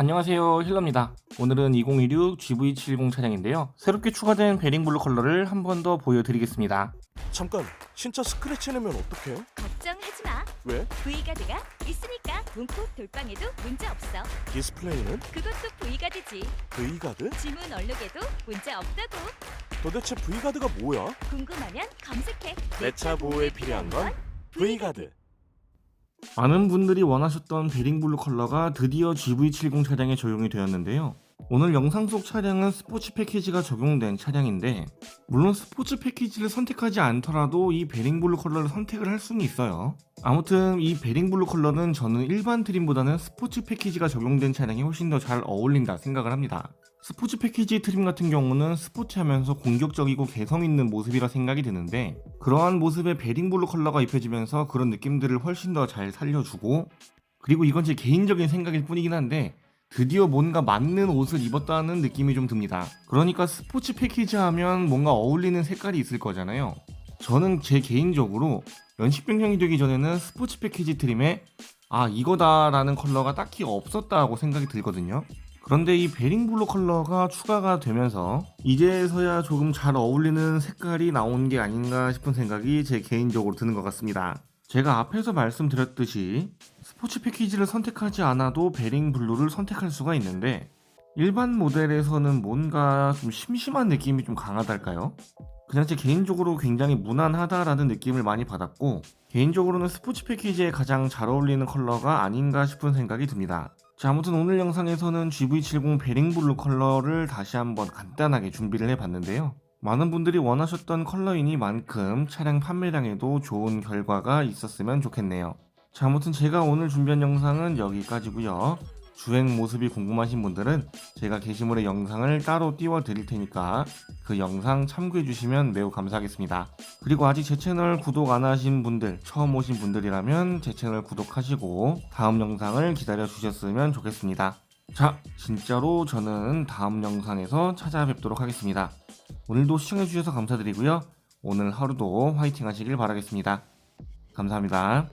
안녕하세요 힐러입니다 오늘은 2016 GV70 차량인데요 새롭게 추가된 베링 블루 컬러를 한 번 더 보여드리겠습니다 잠깐 진짜 스크래치 내면 어떡해? 걱정하지 마. 왜? V가드가 있으니까 문콕 돌방에도 문제 없어. 디스플레이는 그것도 V가드지. V가드? 지문 얼룩에도 문제 없다고. 도대체 V가드가 뭐야? 궁금하면 검색해. 내 차 보호에 필요한 건 V가드 많은 분들이 원하셨던 베링 블루 컬러가 드디어 GV70 차량에 적용이 되었는데요 오늘 영상 속 차량은 스포츠 패키지가 적용된 차량인데 물론 스포츠 패키지를 선택하지 않더라도 이 베링 블루 컬러를 선택을 할 수는 있어요. 아무튼 이 베링 블루 컬러는 저는 일반 트림보다는 스포츠 패키지가 적용된 차량이 훨씬 더 잘 어울린다 생각을 합니다. 스포츠 패키지 트림 같은 경우는 스포츠하면서 공격적이고 개성 있는 모습이라 생각이 드는데 그러한 모습에 베링 블루 컬러가 입혀지면서 그런 느낌들을 훨씬 더 잘 살려주고 그리고 이건 제 개인적인 생각일 뿐이긴 한데 드디어 뭔가 맞는 옷을 입었다는 느낌이 좀 듭니다. 그러니까 스포츠 패키지 하면 뭔가 어울리는 색깔이 있을 거잖아요. 저는 제 개인적으로 연식 변경이 되기 전에는 스포츠 패키지 트림에 아 이거다라는 컬러가 딱히 없었다고 생각이 들거든요. 그런데 이 베링블루 컬러가 추가가 되면서 이제서야 조금 잘 어울리는 색깔이 나온 게 아닌가 싶은 생각이 제 개인적으로 드는 것 같습니다. 제가 앞에서 말씀드렸듯이 스포츠 패키지를 선택하지 않아도 베링 블루를 선택할 수가 있는데 일반 모델에서는 뭔가 좀 심심한 느낌이 좀 강하달까요? 그냥 제 개인적으로 굉장히 무난하다라는 느낌을 많이 받았고 개인적으로는 스포츠 패키지에 가장 잘 어울리는 컬러가 아닌가 싶은 생각이 듭니다. 자 아무튼 오늘 영상에서는 GV70 베링 블루 컬러를 다시 한번 간단하게 준비를 해봤는데요. 많은 분들이 원하셨던 컬러이니만큼 차량 판매량에도 좋은 결과가 있었으면 좋겠네요. 자, 아무튼 제가 오늘 준비한 영상은 여기까지고요. 주행 모습이 궁금하신 분들은 제가 게시물에 영상을 따로 띄워 드릴 테니까 그 영상 참고해 주시면 매우 감사하겠습니다. 그리고 아직 제 채널 구독 안 하신 분들, 처음 오신 분들이라면 제 채널 구독하시고 다음 영상을 기다려 주셨으면 좋겠습니다. 자, 진짜로 저는 다음 영상에서 찾아뵙도록 하겠습니다. 오늘도 시청해주셔서 감사드리고요. 오늘 하루도 화이팅 하시길 바라겠습니다. 감사합니다.